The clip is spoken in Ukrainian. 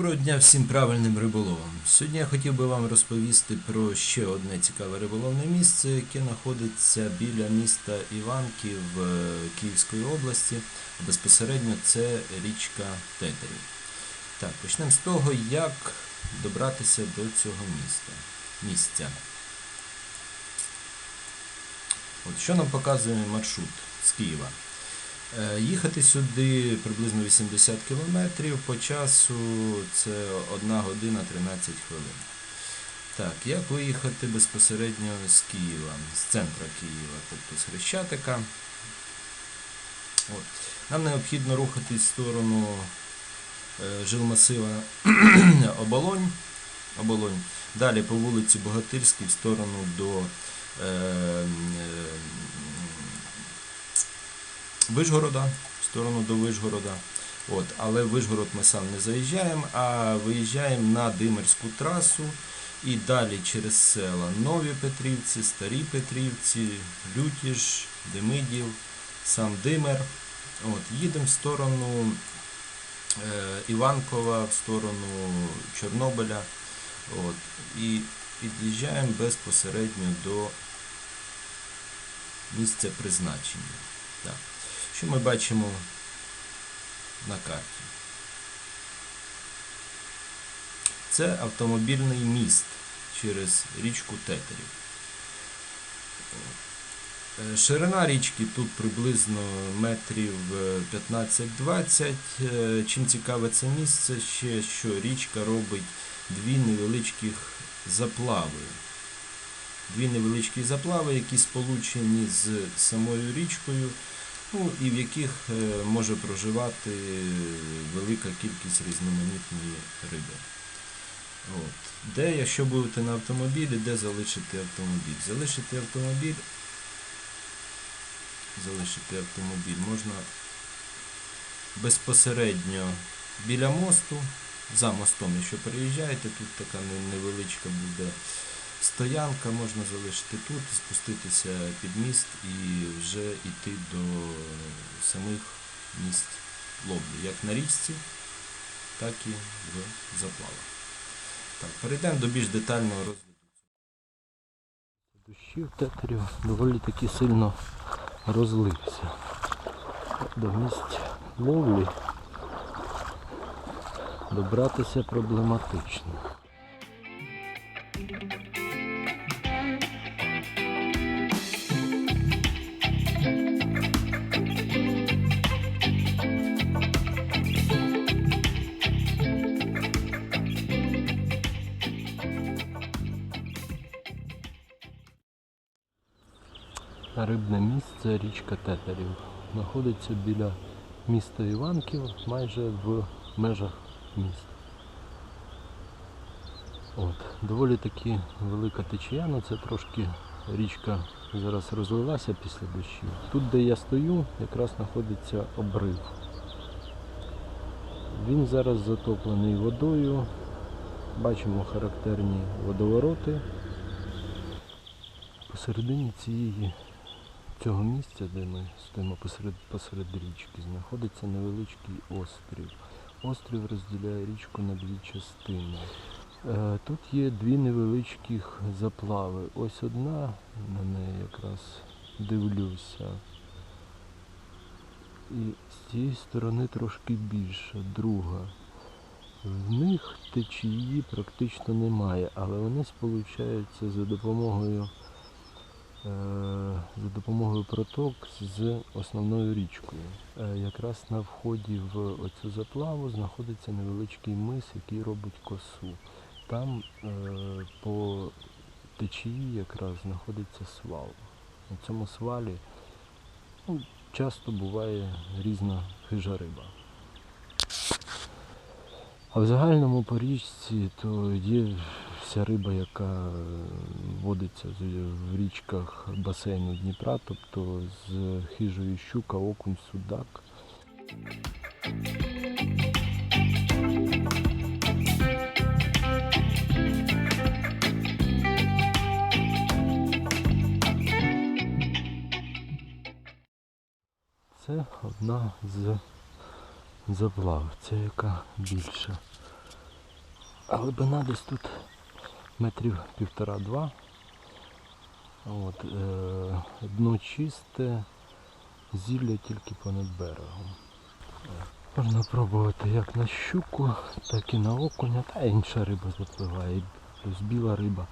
Доброго дня всім правильним риболовам. Сьогодні я хотів би вам розповісти про ще одне цікаве риболовне місце, яке знаходиться біля міста Іванків е, Київської області. Безпосередньо це річка Тетерів. Так, почнемо з того, як добратися до цього міста. місця. От, що нам показує маршрут з Києва? Е, Їхати сюди приблизно 80 км, по часу це 1 година 13 хвилин. Так, як виїхати безпосередньо з Києва, з центра Києва, тобто з Хрещатика. От. Нам необхідно рухатись в сторону е, жилмасива Оболонь, Оболонь. Далі по вулиці Богатирській в сторону до е, е, Вишгорода, в сторону до Вишгорода. От, але в Вишгород ми сам не заїжджаємо, а виїжджаємо на Димирську трасу і далі через села Нові Петрівці, Старі Петрівці, Лютіж, Демидів, сам Димер. От, їдемо в сторону е, Іванкова, в сторону Чорнобиля. От, і під'їжджаємо безпосередньо до місця призначення. Так. Що ми бачимо на карті? Це автомобільний міст через річку Тетерів. Е, Ширина річки тут приблизно метрів е, 15-20. Е, Чим цікаве це місце, ще що річка робить дві невеличких заплави. Дві невеличкі заплави, які сполучені з самою річкою, ну, і в яких е, може проживати велика кількість різноманітної риби. От. Де, якщо будете на автомобілі, де залишити автомобіль? Залишити автомобіль, залишити автомобіль можна безпосередньо біля мосту, за мостом, якщо переїжджаєте, тут така невеличка буде стоянка, можна залишити тут, спуститися під міст і вже йти до самих місць ловлі, як на річці, так і в заплавах. Так, перейдемо до більш детального розгляду. Дощів тетерів доволі таки сильно розлився. До місць ловлі добратися проблематично. Рибне місце річка Тетерів. Знаходиться біля міста Іванків, майже в межах міста. От, доволі таки велика течія, ну це трошки річка зараз розлилася після дощів. Тут, де я стою, якраз знаходиться обрив. Він зараз затоплений водою. Бачимо характерні водовороти. Посередині цієї цього місця, де ми стоїмо посеред, посеред річки, знаходиться невеличкий острів. Острів розділяє річку на дві частини. Е, Тут є дві невеличких заплави. Ось одна, на неї якраз дивлюся. І з цієї сторони трошки більше, друга. В них течії практично немає, але вони сполучаються за допомогою за допомогою проток з основною річкою. Е, Якраз на вході в оцю заплаву знаходиться невеличкий мис, який робить косу. Там е, по течії якраз знаходиться свал. На цьому свалі ну, часто буває різна хижа риба. А в загальному по річці то є вся риба, яка е, водиться в річках басейну Дніпра, тобто з хижої щука, окунь, судак. Це одна з заплав, це яка більша. А глибина десь тут метрів півтора-два. От, е, дно чисте, зілля тільки понад берегом. Можна пробувати як на щуку, так і на окуня, та інша риба запливає, плюс біла риба.